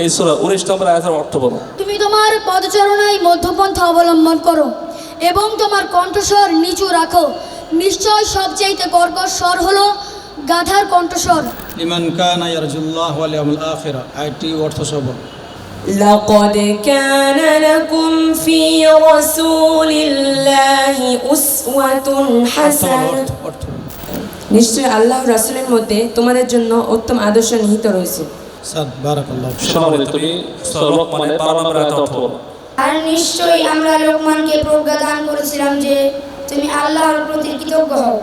এই সুরা উনিশ নম্বর আয়াতের অর্থ বলো তুমি তোমার পদচারণায় মধ্যপন্থা অবলম্বন করো এবং তোমার কণ্ঠস্বর নিচু রাখো নিশ্চয় সবচাইতে কর্কশ স্বর হলো গাধার কণ্ঠস্বর লিমান কানা ইয়ারজুল্লাহ ওয়াল ইয়াউমুল আখিরা আয়াতটি অর্থ সবল لقد كان لكم في رسول الله أسوة حسنة অর্থ অর্থ নিশ্চয় আল্লাহ রাসূলের মধ্যে তোমাদের জন্য উত্তম আদর্শ নিহিত রয়েছে আর নিশ্চয়ই আমরা লোকমানকে প্রজ্ঞা দান করেছিলাম যে তুমি আল্লাহর প্রতি কৃতজ্ঞ হও।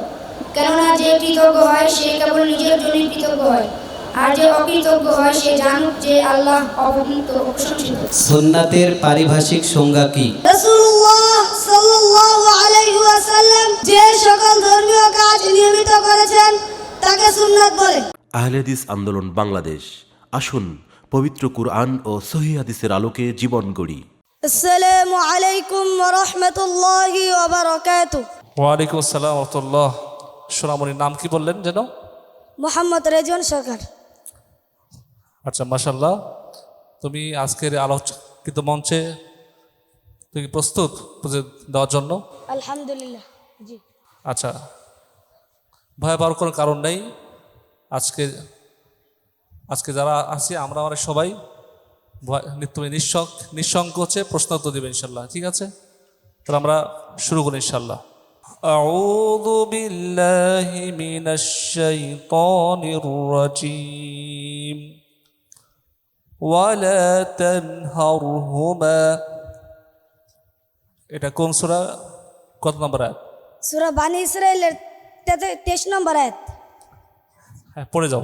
কেননা যে কৃতজ্ঞ হয় সে কেবল নিজের জন্যই কৃতজ্ঞ হয়। আর যে অকৃতজ্ঞ হয় সে জানুক যে আল্লাহ অবহিত প্রশংসিত। সুন্নাতের পারিভাষিক সংজ্ঞা কি? রাসূলুল্লাহ সাল্লাল্লাহু আলাইহি ওয়াসাল্লাম যে সকল ধর্মীয় কাজ নিয়মিত করেছেন তাকে সুন্নাত বলে। আহলেদিস আন্দোলন বাংলাদেশ। আসুন পবিত্র কুরআন ও সহি হাদিসের আলোকে জীবন গড়ি। আসসালামু আলাইকুম ওয়া রাহমাতুল্লাহি ওয়ালাইকুম আসসালাম রহমতুল্লাহ। সোনামণির নাম কি বললেন যেন? মোহাম্মদ রেজন সরকার। আচ্ছা মাসাল্লাহ তুমি আজকের আলোচিত মঞ্চে তুমি প্রস্তুত পুজো দেওয়ার জন্য? আলহামদুলিল্লাহ জি। আচ্ছা ভয় পাওয়ার কোনো কারণ নেই। আজকে আজকে যারা আছি আমরা অনেক সবাই ভয় তুমি নিঃসঙ্ক নিঃসংকোচে প্রশ্ন উত্তর দেবে ইনশাল্লাহ ঠিক আছে তাহলে আমরা শুরু করি ইনশাল্লাহ أعوذ بالله من الشيطان الرجيم ولا تنهرهما এটা কোন সূরা কত নম্বর আয়াত সূরা বানি ইসরাইলের 23 নম্বর আয়াত হ্যাঁ পড়ে যাও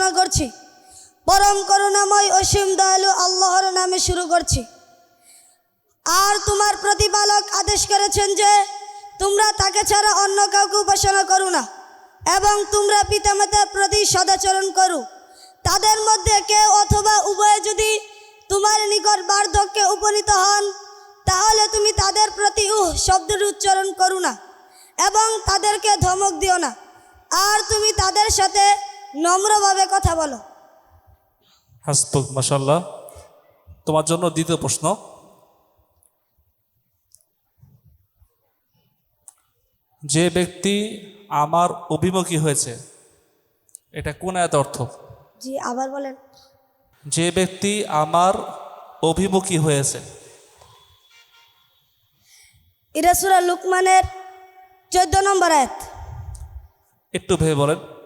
প্রার্থনা করছি। পরম করুণাময় অসীম দয়ালু আল্লাহর নামে শুরু করছি। আর তোমার প্রতিপালক আদেশ করেছেন যে, তোমরা তাকে ছাড়া অন্য কাউকে উপাসনা করো না এবং তোমরা পিতামাতার প্রতি সদাচরণ করো। তাদের মধ্যে কেউ অথবা উভয়ে যদি তোমার নিকট বার্ধক্যে উপনীত হন, তাহলে তুমি তাদের প্রতি উহ শব্দের উচ্চারণ করো না এবং তাদেরকে ধমক দিও না। আর তুমি তাদের সাথে নম্রভাবে কথা বলো। হাসপুক মাসাল্লাহ তোমার জন্য দ্বিতীয় প্রশ্ন। যে ব্যক্তি আমার অভিমুখী হয়েছে এটা কোন আয়াত অর্থ? জি আবার বলেন। যে ব্যক্তি আমার অভিমুখী হয়েছে। ইরাসুরা লুকমানের চোদ্দ নম্বর আয়াত। একটু ভেবে বলেন।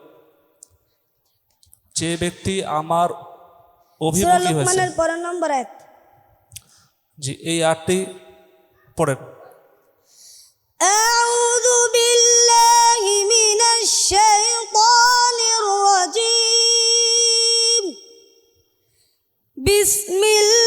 যে ব্যক্তি আমার সুরা অভিমুখী হয়েছে লুকমানের পরের নম্বর আয়াত জি এই আটটি পড়েন أعوذ بالله من الشيطان الرجيم بسم الله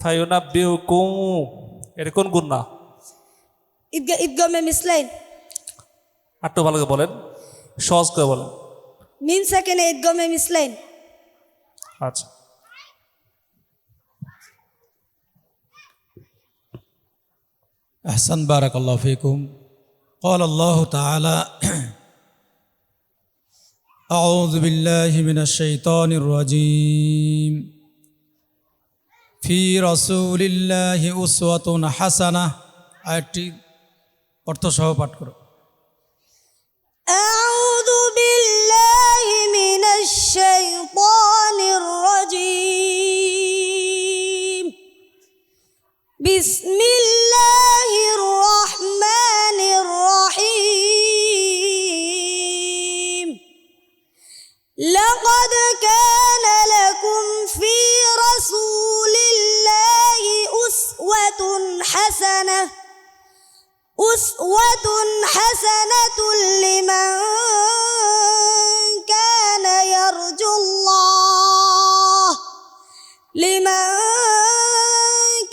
تعملون ফাইনা বিউ কু এটা কোন গুণ না ঈদগা ঈদগা মে মিসলাইন একটু ভালো করে বলেন সহজ করে বলেন মিন সেকেন্ডে ঈদগা মে মিসলাইন আচ্ছা أحسن بارك الله فيكم قال الله تعالى أعوذ بالله من الشيطان الرجيم في رسول الله أسوة حسنة আয়াতটি অর্থ সহ পাঠ করো أعوذ بالله من الشيطان الرجيم بسم الله الرحمن الرحيم أسوة حسنة لمن كان يرجو الله. لمن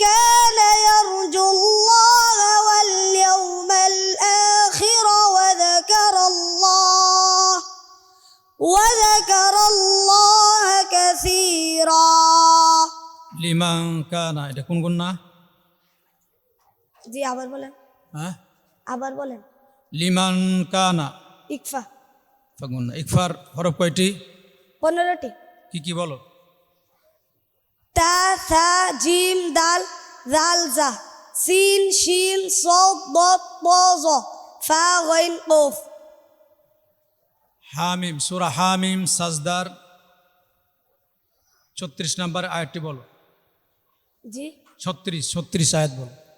كان يرجو الله واليوم الآخر وذكر الله. وذكر الله كثيرا. لمن كان إذا كن قلنا. دي عبر بلن ها؟ আবার বলেন। লিমান কানা। ইকফা। ফাগুন। ইকফার হরফ কয়টি? পনেরোটি। কি কি বলো? তা থা জিম দাল জাল জা। সিন শিন সদ বদ ব জ। ফা গইন কফ হামিম। সুরা হামিম সাজদার। ছত্রিশ নাম্বার আয়াতটি বলো। জি। ছত্রিশ ছত্রিশ আয়াত বলো।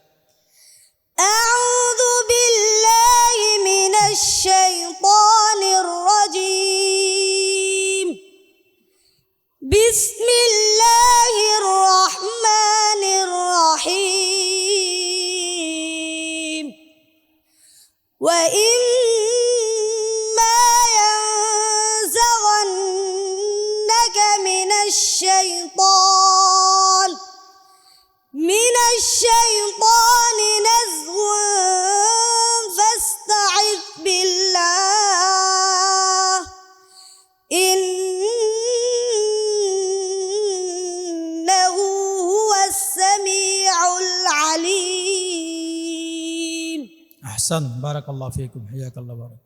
أعوذ بالله من الشيطان الرجيم. بسم الله الرحمن الرحيم. من الشيطان من الشيطان আহসান বারাক আল্লাহ ফিকুম হিয়াক আল্লাহ বারাক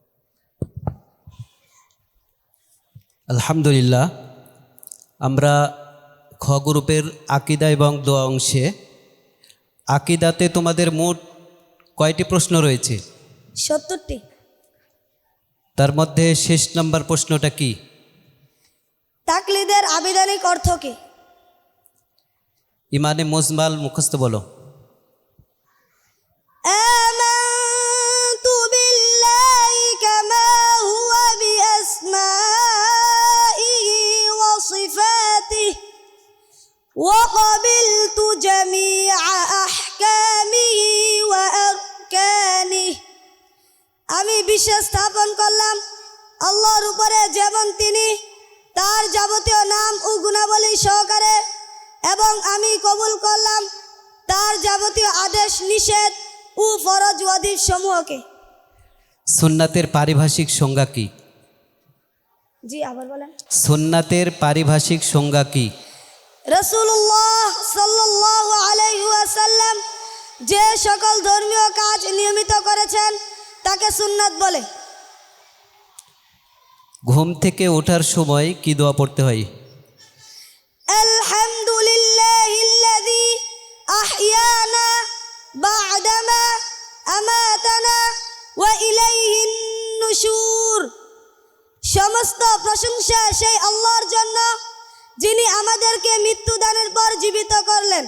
আলহামদুলিল্লাহ আমরা খ গ্রুপের আকিদা এবং দোয়া অংশে আকিদাতে তোমাদের মোট কয়টি প্রশ্ন রয়েছে? সত্তরটি। তার মধ্যে শেষ নাম্বার প্রশ্নটা কি? তাকলিদের আবিধানিক অর্থ কি? ইমানে মোজমাল মুখস্থ বলো। وصفاته وقبلت جميع أحكامه وأركانه আমি বিশ্বাস স্থাপন করলাম আল্লাহর উপরে যেমন তিনি তার যাবতীয় নাম ও গুণাবলী সহকারে এবং আমি কবুল করলাম তার যাবতীয় আদেশ নিষেধ ও ফরজ ওয়াজিব সমূহকে সুন্নাতের পারিভাষিক সংজ্ঞা কি জি আবার বলেন। সুন্নাতের পারিভাষিক সংজ্ঞা কি? রসুল্লাহ সাল্লাহ আলাইসাল্লাম যে সকল ধর্মীয় কাজ নিয়মিত করেছেন তাকে সুন্নাত বলে। ঘুম থেকে ওঠার সময় কি দোয়া পড়তে হয়? আলহামদুলিল্লাহিল্লাযী আহইয়ানা বা'দামা আমাতানা ওয়া ইলাইহিন নুশুর। সমস্ত প্রশংসা সেই আল্লাহর জন্য যিনি আমাদেরকে মৃত্যুদানের পর জীবিত করলেন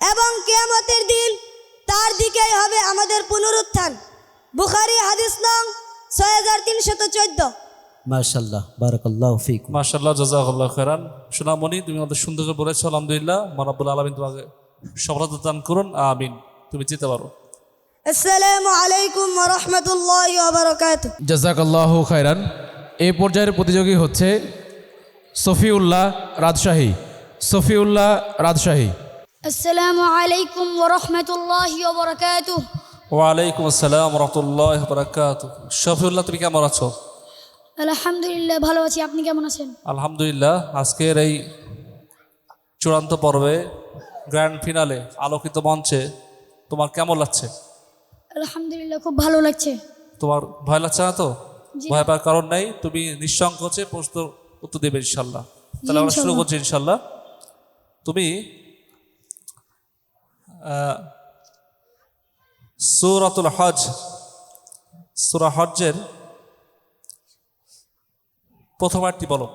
এবং কেয়ামতের দিন তার দিকেই হবে আমাদের পুনরুত্থান। বুখারি হাদিস নং ছয় হাজার তিনশত চোদ্দ। মাশাল্লাহ বারাকাল্লাহ ফিক মাশাল্লাহ জাজাকাল্লাহ খেরান সোনামণি তুমি আমাদের সুন্দর করে বলেছ আলহামদুলিল্লাহ মানাবুল আলমিন তোমাকে সফলতা দান করুন আমিন। তুমি যেতে পারো। আসসালামু আলাইকুম ওয়া রাহমাতুল্লাহি ওয়া বারাকাতুহু। জাযাকাল্লাহু খাইরান এই পর্যায়ের প্রতিযোগী হচ্ছে সফিউল্লাহ রাজশাহী। সফিউল্লাহ রাজশাহী। আসসালামু আলাইকুম ওরহমতুল্লাহ বরকাত ওয়ালাইকুম আসসালাম রহমতুল্লাহ বরাকাত শফিউল্লাহ তুমি কেমন আছো? আলহামদুলিল্লাহ ভালো আছি। আপনি কেমন আছেন? আলহামদুলিল্লাহ আজকের এই চূড়ান্ত পর্বে গ্র্যান্ড ফিনালে আলোকিত মঞ্চে তোমার কেমন লাগছে? আলহামদুলিল্লাহ খুব ভালো লাগছে। তোমার ভয় লাগছে না তো। ভয় পাওয়ার কারণ নেই তুমি নিঃসংকোচে প্রশ্ন উত্তর দেবে ইনশাল্লাহ তাহলে আমরা শুরু ইনশাল্লাহ। করছি ইনশাল্লাহ তুমি সুরাতুল হজ সুরা হজ্জের প্রথম আটটি বলো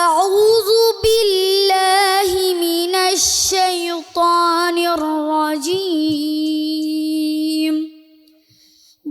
أعوذ بالله من الشيطان الرجيم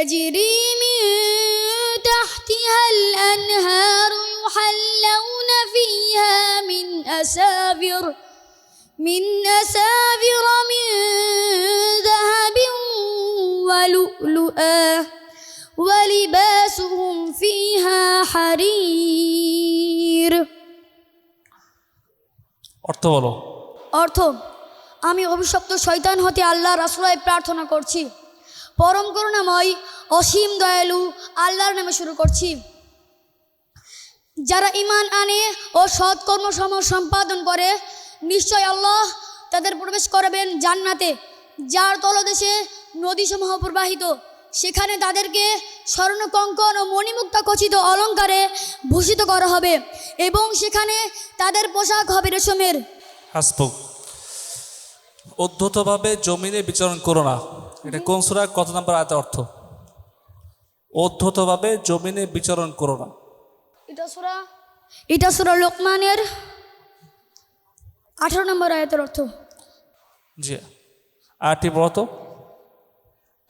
تجري من تحتها الأنهار يحلون فيها من أساور من أساور من ذهب ولؤلؤا ولباسهم فيها حرير অর্থ বলো অর্থ আমি অভিশপ্ত শয়তান হতে আল্লাহর আশ্রয় প্রার্থনা করছি পরম করুণাময়, অসীম দয়ালু আল্লাহর নামে শুরু করছি। যারা ইমান আনে ও সৎকর্মসম সম্পাদন করে, নিশ্চয় আল্লাহ তাদের প্রবেশ করাবেন জান্নাতে, যার তলদেশে নদীসমূহ প্রবাহিত। সেখানে তাদেরকে স্বর্ণকঙ্কন ও মণিমুক্তা খচিত অলঙ্কারে ভূষিত করা হবে এবং সেখানে তাদের পোশাক হবে রেশমের। হাসবুক, উদ্ধতভাবে জমিনে বিচরণ করো না। এটা কোন সুরা কত নাম্বার আয়তের অর্থ উদ্ধতভাবে জমিনে বিচরণ করো না এটা সুরা এটা সুরা লোকমানের আঠারো নম্বর আয়াতের অর্থ জি আরটি বলো তো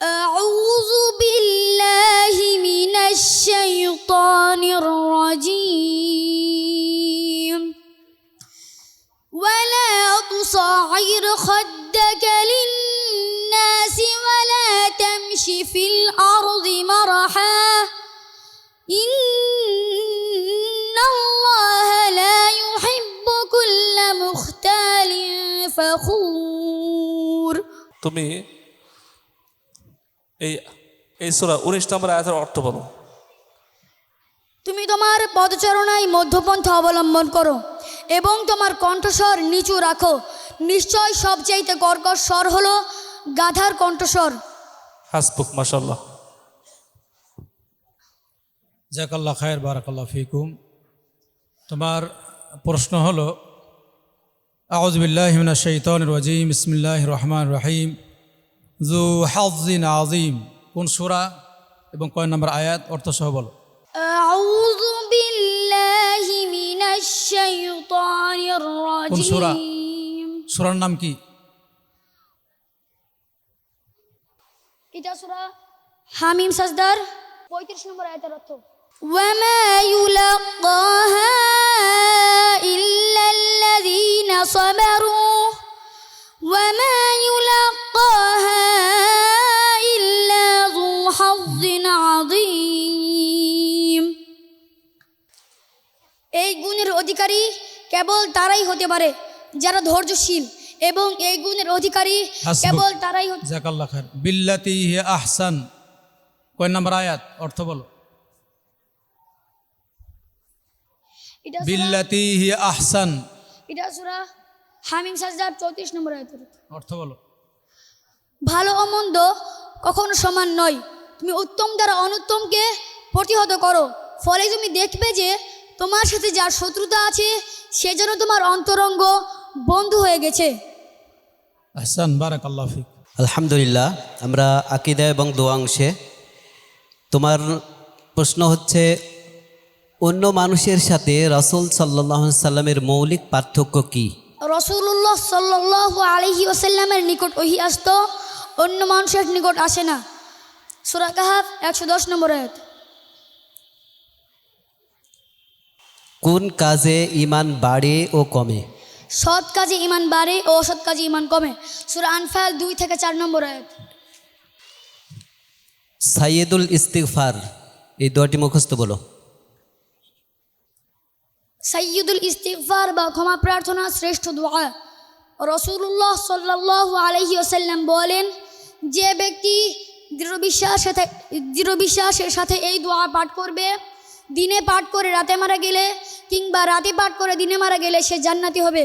أعوذ بالله من الشيطان الرجيم ولا تصعر خدك للناس ولا تمش في الأرض مرحا إن الله لا يحب كل مختال فخور তুমি এই এই সুরা উনিশ নম্বর আয়াতের অর্থ বলো তুমি তোমার পদচারণায় মধ্যপন্থা অবলম্বন করো এবং তোমার কণ্ঠস্বর নিচু রাখো নিশ্চয় সবচাইতে কর্কশ স্বর হলো গাধার কণ্ঠস্বর হাসবুক মাসাল্লাহ জাকাল্লা খায়ের বারাকাল্লা ফিকুম। তোমার প্রশ্ন হলো আউজবিল্লাহমিনা শৈতন রাজিম ইসমিল্লাহ রহমান রাহিম জু হাউজিন আজিম কোন সুরা এবং কয় নম্বর আয়াত অর্থ সহ বলো কোন সুরা? সুরার নাম কি? এটা সূরা হামিম সাজদার 35 নম্বর আয়াতের অর্থ وما يلقاها إلا الذين صبروا وما يلقاها إلا ذو حظ عظيم এই গুণের অধিকারী কেবল তারাই হতে পারে যারা ধৈর্যশীল এবং এই গুণের অধিকারী। কেবল তারাই হতে জাকাল্লাহ খায়ের। বিল্লাতি হে আহসান। কয় নম্বর আয়াত? অর্থ বলো। এটা বিল্লাতি হি আহসান। এটা সুরা হামিম সাজদার চৌত্রিশ নম্বর আয়াতের। অর্থ বলো। ভালো ও মন্দ কখনো সমান নয়। তুমি উত্তম দ্বারা অনুত্তমকে প্রতিহত করো। ফলে তুমি দেখবে যে তোমার সাথে যার শত্রুতা আছে সে যেন তোমার অন্তরঙ্গ বন্ধু হয়ে গেছে। আহসান বারাক আল্লাহ ফিক। আলহামদুলিল্লাহ আমরা আকিদা এবং দোয়া অংশে। তোমার প্রশ্ন হচ্ছে অন্য মানুষের সাথে রাসূল সাল্লাহ সাল্লামের মৌলিক পার্থক্য কী? রসুল্লাহ সাল্লাহ আলহি ওসাল্লামের নিকট ওহি আসত অন্য মানুষের নিকট আসে না। সুরা কাহাব একশো দশ নম্বর আয়াত। কোন কাজে ইমান বাড়ে ও কমে? সৎ কাজে ইমান বাড়ে ও অসৎ কাজে ইমান কমে। সুরা আনফাল দুই থেকে চার নম্বর আয়াত। সাইয়েদুল ইস্তিগফার এই দোয়াটি মুখস্থ বলো। সাইয়দুল ইস্তিগফার বা ক্ষমা প্রার্থনা শ্রেষ্ঠ দোয়া। রসুল্লাহ সাল্লাহ আলহি ওসাল্লাম বলেন যে ব্যক্তি দৃঢ় বিশ্বাসের সাথে দৃঢ় বিশ্বাসের সাথে এই দোয়া পাঠ করবে দিনে পাঠ করে রাতে মারা গেলে কিংবা রাতে পাঠ করে দিনে মারা গেলে সে জান্নাতি হবে।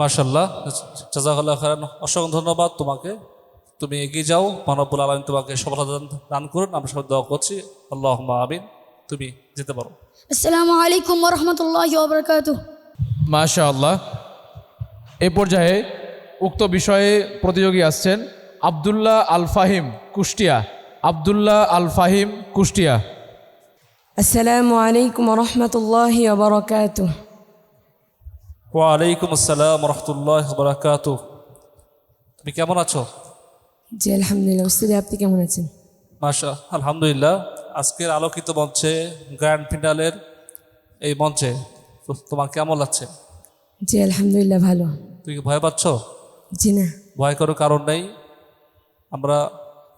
মার্শাল্লাহ জাজাকাল্লাহ খান অসংখ্য ধন্যবাদ তোমাকে। তুমি এগিয়ে যাও মানবুল আলম তোমাকে সফলতা দান করুন আমরা সব দোয়া করছি। আল্লাহ আমিন। তুমি যেতে পারো। আসসালামু আলাইকুম রহমতুল্লাহ মাশা আল্লাহ এ পর্যায়ে উক্ত বিষয়ে প্রতিযোগী আসছেন আবদুল্লাহ আল ফাহিম কুষ্টিয়া। আবদুল্লাহ আল ফাহিম কুষ্টিয়া। আসসালামু আলাইকুম রহমতুল্লাহ বারকাতুহ। ওয়ালাইকুম আসসালাম রহমতুল্লাহ বরাকাত তুমি কেমন আছো? জি আলহামদুলিল্লাহ। উস্তাদি আপনি কেমন আছেন? মাশা আলহামদুলিল্লাহ। আজকের আলোকিত মঞ্চে গ্র্যান্ড ফিনালের এই মঞ্চে তো তোমার কেমন লাগছে? জি আলহামদুলিল্লাহ ভালো। তুমি ভয় পাচ্ছ? জি না। ভয় করার কারণ নেই। আমরা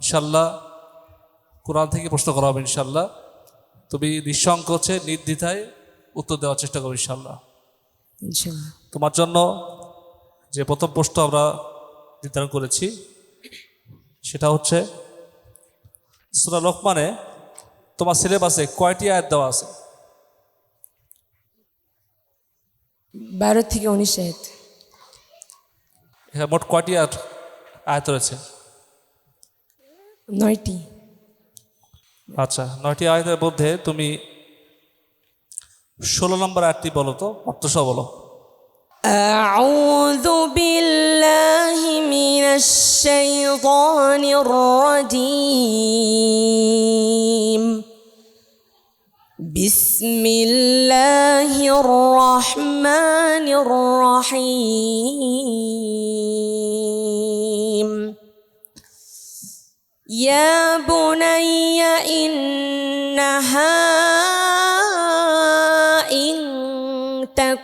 ইনশাল্লাহ কোরআন থেকে প্রশ্ন করা হবে ইনশাল্লাহ তুমি নিঃসংকোচে নির্দ্বিধায় উত্তর দেওয়ার চেষ্টা করো ইনশাল্লাহ তোমার জন্য যে প্রথম প্রশ্ন আমরা নির্ধারণ করেছি সেটা হচ্ছে সুরা লোকমানে তোমার সিলেবাসে কয়টি আয়াত দেওয়া আছে? বারো থেকে উনিশ আয়াত। এখানে মোট কয়টি আয়াত আয়াত রয়েছে? নয়টি। আচ্ছা নয়টি আয়াতের মধ্যে তুমি ষোলো নম্বর আয়াতটি বলো তো অর্থসহ বলো أعوذ بالله من الشيطان الرجيم بسم الله الرحمن الرحيم يا بني إنها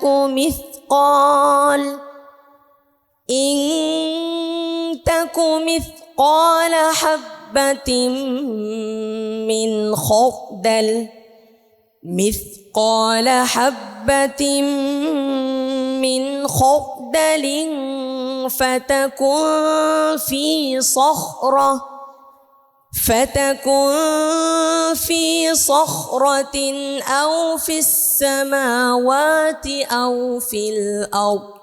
تك مثقال إن تك مثقال حبة من خردل مثقال حبة من خردل فتكن في صخرة فتكن في صخرة أو في السماوات أو في الأرض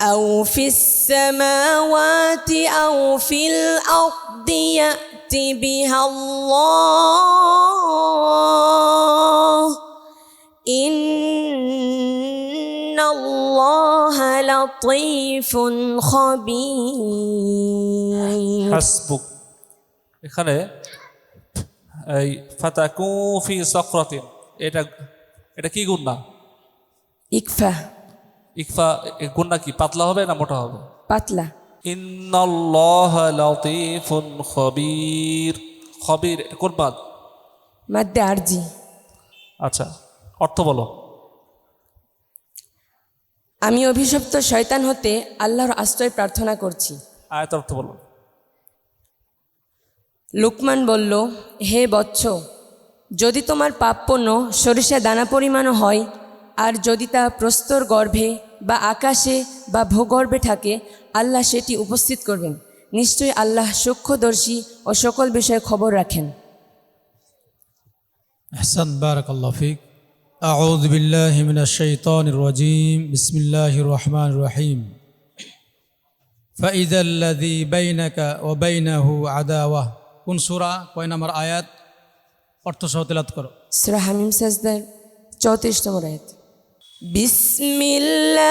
أو في السماوات أو في الأرض يأت بها الله. إن الله لطيف خبير. حسبك. এখানে এই ফাতাকু ফি সফরাতিন এটা এটা কি গুন্না ইকফা। ইকফা গুন্না কি পাতলা হবে না মোটা হবে? পাতলা। ইন্নাল্লাহ লাতিফুন খবির। খবির কোন বাদ মাদ্দে আরজি। আচ্ছা অর্থ বলো। আমি অভিশপ্ত শয়তান হতে আল্লাহর আশ্রয় প্রার্থনা করছি। আয়াত অর্থ বলো। লুকমান বলল হে বৎস যদি তোমার পাপপণ্য সরিষা দানা পরিমাণও হয় আর যদি তা প্রস্তর গর্ভে বা আকাশে বা ভূগর্ভে থাকে আল্লাহ সেটি উপস্থিত করবেন নিশ্চয়ই আল্লাহ সূক্ষ্মদর্শী ও সকল বিষয়ে খবর রাখেন أحسن بارك الله فيك أعوذ بالله من الشيطان الرجيم بسم الله الرحمن الرحيم فإذا الذي بينك وبينه عداوة কোন সূরা কয় নম্বর আয়াত অর্থ সহ তেলাওয়াত করো সুরা হামিম সাজদার চৌত্রিশ নম্বর আয়াত বিসমিল্লাহির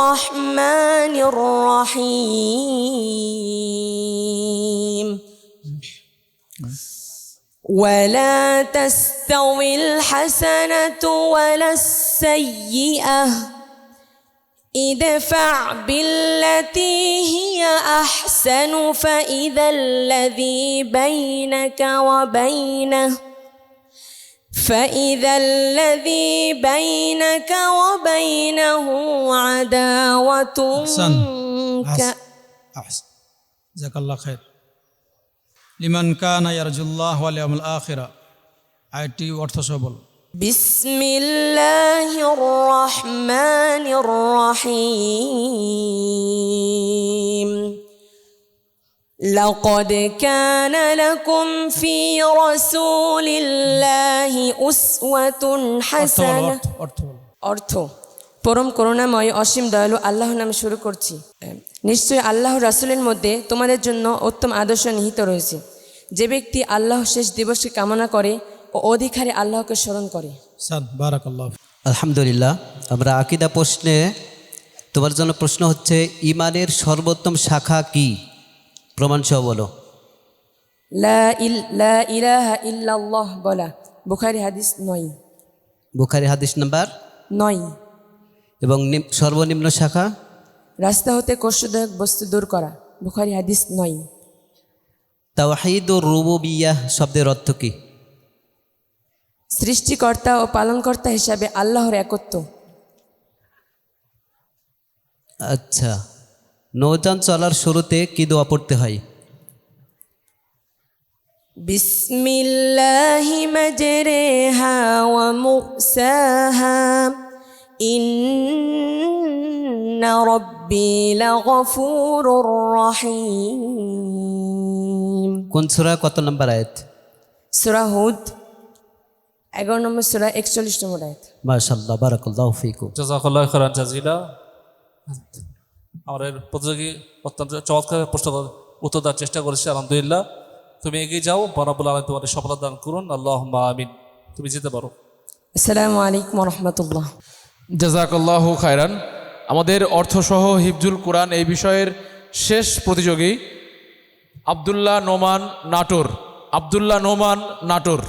রহমানির রহিম ولا تستوي الحسنة ولا السيئة ادفع بالتي هي أحسن فإذا الذي بينك وبينه فإذا الذي بينك وبينه عداوة أحسن ك... أحسن جزاك الله خير লিমান কানা ইয়ারজুল্লাহ ওয়াল ইয়াউমুল আখিরা আয়াতটি অর্থ সহ বলো بسم الله الرحمن الرحيم لقد كان لكم في رسول الله أسوة অর্থ বলো حسنة অর্থ অর্থ বলো অর্থ পরম করুণাময় অসীম দয়ালু আল্লাহ নামে শুরু করছি নিশ্চয়ই আল্লাহ রাসুলের মধ্যে তোমাদের জন্য উত্তম আদর্শ নিহিত রয়েছে যে ব্যক্তি আল্লাহ শেষ দিবসকে কামনা করে ও অধিকারে আল্লাহকে স্মরণ করে। আলহামদুলিল্লাহ আমরা আকিদা প্রশ্নে তোমার জন্য প্রশ্ন হচ্ছে ইমানের সর্বোত্তম শাখা কি? প্রমাণ সহ বলো। লা ইল লা ইলাহা ইল্লাল্লাহ বলা। বুখারি হাদিস নয়। বুখারি হাদিস নাম্বার নয়। এবং নিম- সর্বনিম্ন শাখা? রাস্তা হতে কষ্টদায়ক বস্তু দূর করা। বুখারি হাদিস নয়। তাওয়াহিদ ও রুবুবিয়াহ শব্দের অর্থ কি? সৃষ্টিকর্তা ও পালনকর্তা হিসাবে আল্লাহর একত্ব। আচ্ছা নৌযান চলার শুরুতে কি দোয়া পড়তে হয়? বিসমিল্লাহি মাজরেহা ওয়া মুসাহা ইন্না রব্বি লাগফুরুর রহিম। কোন সূরা? কত নম্বর আয়াত? সূরা হুদ। এগারো নম্বর সুরা একচল্লিশ নম্বর আয়াত। মাশাল্লাহ বারাকাল্লাহ ফিকুম। জাজাকাল্লাহ খরান জাজিলা। আমাদের প্রতিযোগী অত্যন্ত চমৎকার প্রশ্ন উত্তর দেওয়ার চেষ্টা করেছে আলহামদুলিল্লাহ। তুমি এগিয়ে যাও বরাবুল আলম তোমাদের সফলতা দান করুন আল্লাহ আমিন। তুমি যেতে পারো। আসসালামু আলাইকুম রহমতুল্লাহ। জাজাকাল্লাহ খায়রান। আমাদের অর্থসহ হিফজুল কোরআন এই বিষয়ের শেষ প্রতিযোগী আবদুল্লাহ নোমান নাটোর। আবদুল্লাহ নোমান নাটোর।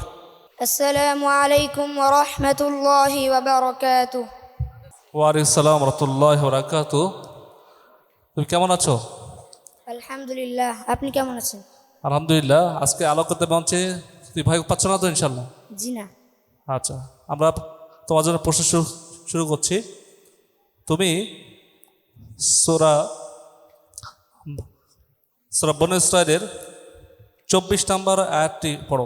السلام عليكم ورحمة الله وبركاته ওয়ালাইকুম সালাম রহমতুল্লাহ বরাকাত তুমি কেমন আছো الحمد لله আপনি কেমন আছেন আলহামদুলিল্লাহ আজকে আলো করতে মঞ্চে তুই ভয় পাচ্ছ না তো ইনশাল্লাহ জি না আচ্ছা আমরা তোমার জন্য প্রশ্ন শুরু শুরু করছি তুমি সোরা সোরা বন ইসরায়েলের চব্বিশ নম্বর আয়াতটি পড়ো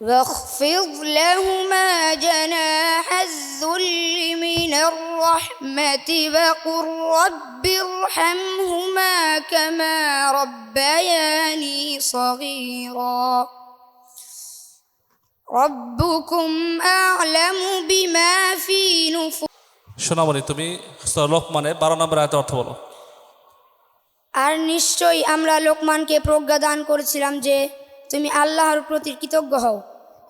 واخفض لهما جناح الذل من الرحمة وقل رب ارحمهما كما ربياني صغيرا ربكم أعلم بما في نفوسكم সোনামণি তুমি সূরা লোকমানে বারো নম্বর আয়াতের অর্থ বলো আর নিশ্চয়ই আমরা লোকমানকে প্রজ্ঞা দান করেছিলাম যে তুমি আল্লাহর প্রতি কৃতজ্ঞ হও।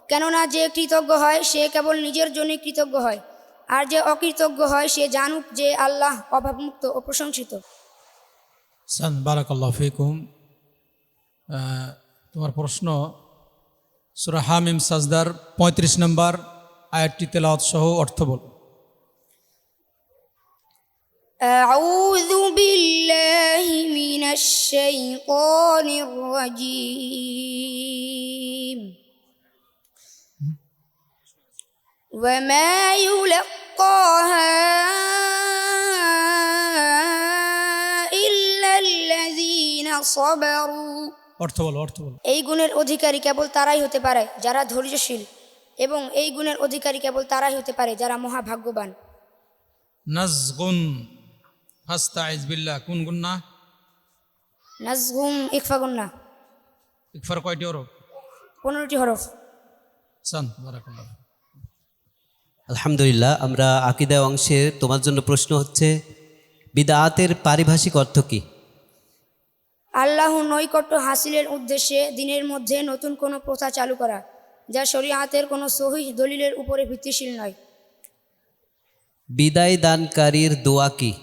কেননা যে কৃতজ্ঞ হয়, সে কেবল নিজের জন্যই কৃতজ্ঞ হয়। আর যে অকৃতজ্ঞ হয়, সে জানুক যে আল্লাহ অভাবমুক্ত ও প্রশংসিত। তোমার প্রশ্ন, সুরা হামিম সাজদার পঁয়ত্রিশ নম্বর আয়াতটি তেলাওয়াত সহ অর্থ বল। أعوذ بالله من الشيطان الرجيم وما يلقاها إلا الذين صبروا অর্থ বলো অর্থ বলো এই গুণের অধিকারী কেবল তারাই হতে পারে যারা ধৈর্যশীল এবং এই গুণের অধিকারী কেবল তারাই হতে পারে যারা মহাভাগ্যবান নাজগুন ফাস্তাইজ বিল্লাহ কোন গুন্না? নাজগুম ইকফাগুন্না ইকফার কয়টি হরফ? পনেরোটি হরফ। সান বারাকাল্লাহ। আলহামদুলিল্লাহ আমরা আকিদা অংশে তোমার জন্য প্রশ্ন হচ্ছে বিদাতের পারিভাষিক অর্থ কী? আল্লাহ নৈকট্য হাসিলের উদ্দেশ্যে দিনের মধ্যে নতুন কোনো প্রথা চালু করা যা শরীয়তের কোনো সহি দলিলের উপরে ভিত্তিশীল নয়। বিদায় দানকারীর দোয়া কি?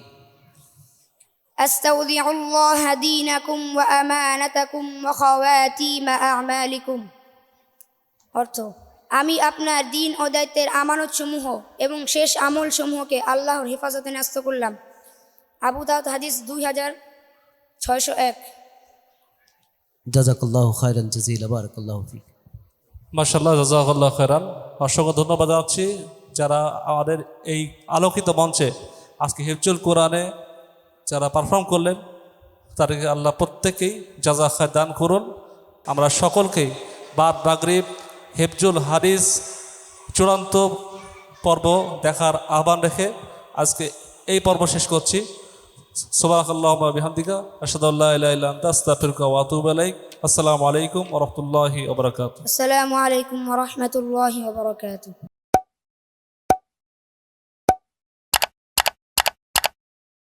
أستودع الله دينكم وأمانتكم وخواتيم أعمالكم অর্থ আমি আপনার দিন ও দায়িত্বের আমানত সমূহ এবং শেষ আমল সমূহকে আল্লাহর হেফাজতে ন্যস্ত করলাম আবু দাউদ হাদিস দুই হাজার ছয়শো এক জাজাকাল্লাহ খায়রান জাজিলা বারাকাল্লাহ ফিক মার্শাল্লাহ জাজাকাল্লাহ খেরান অসংখ্য ধন্যবাদ জানাচ্ছি যারা আমাদের এই আলোকিত মঞ্চে আজকে হিফজুল কোরআনে যারা পারফর্ম করলেন, তাদেরকে আল্লাহ প্রত্যেকেই জাজা খায় দান করুন। আমরা সকলকেই বাদ বাগরিব, হেফজুল হাদিস চূড়ান্ত পর্ব দেখার আহ্বান রেখে আজকে এই পর্ব শেষ করছি। সোবাহাল্লাহ বিহামদিকা আসাদুল্লাহ আসসালামু আলাইকুম ওরহমতুল্লাহি আসসালামু আলাইকুম রহমতুল্লাহ বরকাত